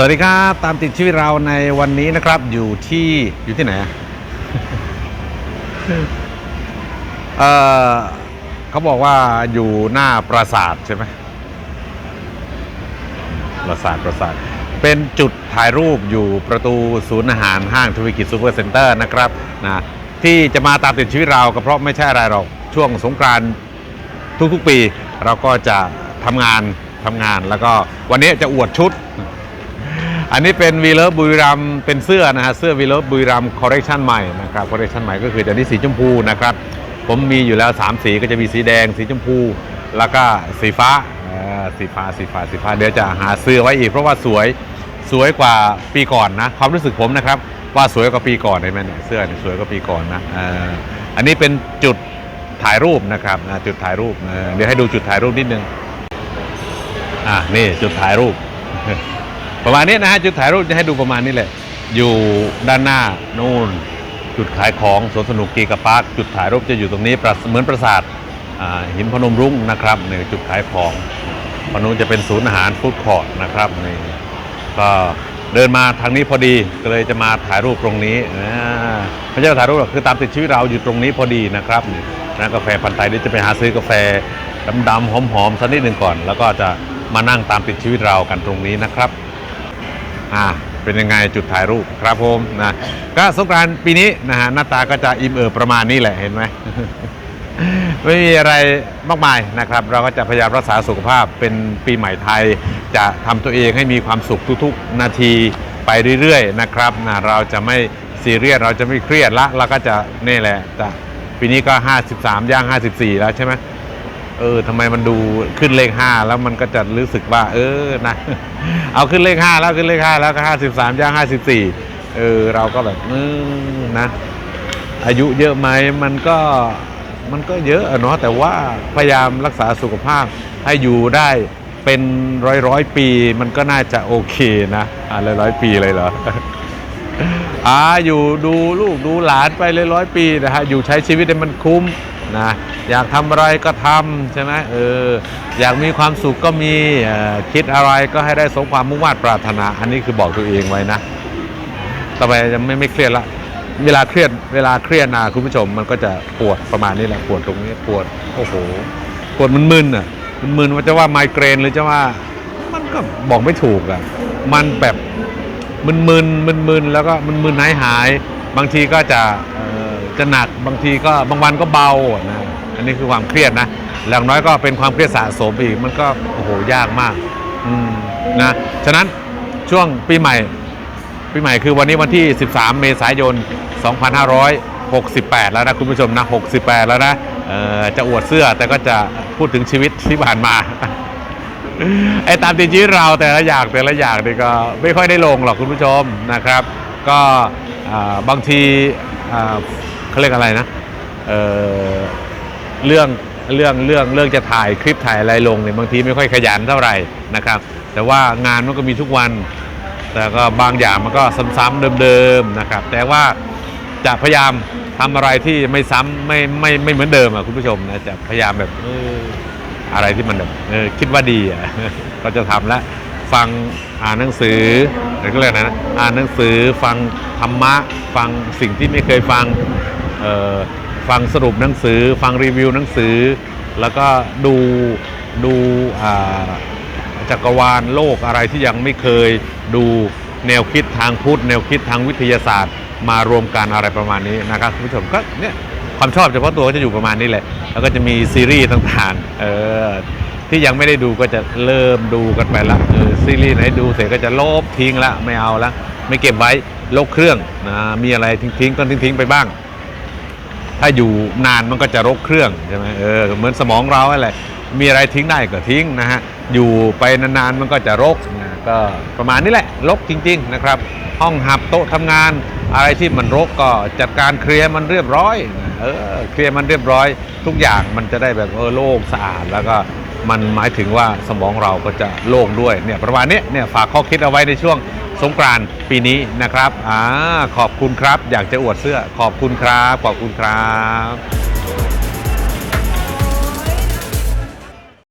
สวัสดีครับ ตามติดชีวิตเราในวันนี้นะครับ อยู่ที่อยู่ที่ไหนอะเออเขาบอกว่าอยู่หน้าปราสาทใช่ไหมปราสาทปราสาท เป็นจุดถ่ายรูปอยู่ประตูศูนย์อาหารห้างทวีกิจซูเปอร์เซ็นเตอร์นะครับนะที่จะมาตามติดชีวิตเราก็เพราะไม่ใช่อะไรหรอกช่วงสงกรานต์ทุกๆปี เราก็จะทำงานทำงานแล้วก็วันนี้จะอวดชุด อันนี้เป็นวีเลอร์บุรีรัมเป็นเสื้อนะฮะเสื้อวีเลอร์บุรีรัมคอร์เรคชันใหม่นะครับคอร์เรคชันใหม่ก็คือจะนี้สีชมพูนะครับผมมีอยู่แล้ว 3 สีก็จะมีสีแดง สีชมพู แล้วก็สีฟ้าสีฟ้าสีฟ้าสีฟ้าเดี๋ยวจะหาเสื้อไว้อีกเพราะว่าสวยสวยกว่าปีก่อนนะความรู้สึกผมนะครับว่าสวยกว่าปีก่อนเห็นไหมเนี่ยเสื้อเนี่ยสวยกว่าปีก่อนนะอันนี้เป็นจุดถ่ายรูปนะครับจุดถ่ายรูปเออเดี๋ยวให้ดูจุดถ่ายรูปนิดนึงอะนี่จุดถ่ายรูป ประมาณนี้นะฮะจุดถ่ายรูปจะให้ดูประมาณนี้แหละ อยู่ด้านหน้านู่น จุดขายของสวนสนุกกีกะปาร์คจุดถ่ายรูปจะอยู่ตรงนี้ประเหมือนปราสาทหินพนมรุ้งนะครับนี่จุดขายของฝั่งนู้นจะเป็นศูนย์อาหารฟู้ดคอร์ทนะครับนี่ก็เดินมาทางนี้พอดีก็เลยจะมาถ่ายรูปตรงนี้อ่าไม่ใช่ถ่ายรูปหรอกคือตามติดชีวิตเราอยู่ตรงนี้พอดีนะครับนี่ร้านกาแฟพันธุ์ไทยเดี๋ยวจะไปหาซื้อกาแฟดำๆหอมๆสักนิดหนึ่งก่อน แล้วก็จะมานั่งตามติดชีวิตเรากันตรงนี้นะครับ อ่าเป็นยังไงจุดถ่ายรูปครับผมนะก็สงกรานต์ปีนี้นะฮะหน้าตาก็จะอิ่มเอิบประมาณนี้แหละเห็นไหม ไม่มีอะไรมากมายนะครับ เราก็จะพยายามรักษาสุขภาพเป็นปีใหม่ไทย จะทำตัวเองให้มีความสุขทุกๆ นาทีไปเรื่อยๆนะครับนะเราจะไม่ซีเรียสเราจะไม่เครียดละเราก็จะนี่แหละจะปีนี้ก็ 53ย่าง54 แล้วใช่ไหม เออทำไมมันดูขึ้นเลขห้าแล้วมันก็จะรู้สึกว่า เออนะ เอาขึ้นเลขห้าแล้วขึ้นเลขห้าแล้วก็ห้าสิบสามย่างห้าสิบสี่เออเราก็แบบเออนะ อายุเยอะไหมมันก็มันก็เยอะเนาะแต่ว่าพยายามรักษาสุขภาพให้อยู่ได้เป็นร้อยร้อยปี มันก็น่าจะโอเคนะอ่าร้อยร้อยปีเลยเหรออ่าอยู่ดูลูกดูหลานไปเลยร้อยปีนะฮะอยู่ใช้ชีวิตให้มันคุ้ม นะอยากทำอะไรก็ทำใช่ไหมเอออยากมีความสุขก็มีคิดอะไรก็ให้ได้สมความมุ่งมั่นปรารถนา อันนี้คือบอกตัวเองไว้นะต่อไปจะไม่ไม่เครียดละเวลาเครียดเวลาเครียดนะคุณผู้ชมมันก็จะปวดประมาณนี้แหละปวดตรงนี้ปวดโอ้โหปวดมึนๆอะมึนๆว่าจะว่าไมเกรนหรือจะว่า มันก็บอกไม่ถูกอะมันแบบมึนๆมึนๆแล้วก็มึนๆหายหายบางทีก็จะ จะหนักบางทีก็บางวันก็เบานะอันนี้คือความเครียดนะอย่างน้อยก็เป็นความเครียดสะสมอีกมันก็โอ้โหยากมากอืมนะฉะนั้นช่วงปีใหม่ปีใหม่คือวันนี้วันที่ 13 เมษายน 2568 แล้วนะคุณผู้ชมนะ 68 แล้วนะเออจะอวดเสื้อแต่ก็จะพูดถึงชีวิตที่ผ่านมาไอ้ตามติดชีวิตเราแต่ละอย่างแต่ละอย่างนี่ก็ไม่ค่อยได้ลงหรอกคุณผู้ชมนะครับ ก็บางทีอ่า เขาเรียกอะไรนะเออเรื่องเรื่องเรื่องเรื่องจะถ่ายคลิปถ่ายอะไรลงเนี่ยบางทีไม่ค่อยขยันเท่าไหร่นะครับ แต่ว่างานมันก็มีทุกวัน แต่ก็บางอย่างมันก็ซ้ำๆเดิมๆนะครับ แต่ว่าจะพยายามทำอะไรที่ไม่ซ้ำไม่ไม่ไม่เหมือนเดิมอะคุณผู้ชมนะจะพยายามแบบอะไรที่มันแบบคิดว่าดีอะก็จะทำแล้ว ฟังอ่านหนังสือหรือก็เรียกนะอ่านหนังสือฟังธรรมะ ฟังสิ่งที่ไม่เคยฟังเอ่อฟังสรุปหนังสือ ฟังรีวิวหนังสือ แล้วก็ดูดูอ่าจักรวาลโลกอะไรที่ยังไม่เคยดูแนวคิดทางพุทธแนวคิดทางวิทยาศาสตร์ มารวมกันอะไรประมาณนี้นะครับคุณผู้ชมก็เนี่ยความชอบเฉพาะตัวก็จะอยู่ประมาณนี้แหละ แล้วก็จะมีซีรีส์ต่างๆ เออ ที่ยังไม่ได้ดูก็จะเริ่มดูกันไปละเออซีรีส์ไหนดูเสร็จก็จะลบทิ้งละไม่เอาละไม่เก็บไว้ลบเครื่องนะมีอะไรทิ้งๆก็ทิ้งๆไปบ้าง ถ้าอยู่นานมันก็จะรกเครื่องใช่ไหมเออเหมือนสมองเราอะไรมีอะไรทิ้งได้ก็ทิ้งนะฮะอยู่ไปนานๆมันก็จะรกนะก็ประมาณนี้แหละรกจริง ๆ นะครับ ห้องหับโต๊ะทำงาน อะไรที่มันรกก็จัดการเคลียร์มันเรียบร้อยนะเออเคลียร์มันเรียบร้อย ทุกอย่างมันจะได้แบบเออโล่งสะอาดแล้วก็ มันหมายถึงว่าสมองเราก็จะโล่งด้วยเนี่ยประมาณนี้เนี่ยฝากข้อคิดเอาไว้ในช่วงสงกรานต์ปีนี้นะครับอ่าขอบคุณครับ อยากจะอวดเสื้อขอบคุณครับ ขอบคุณครับ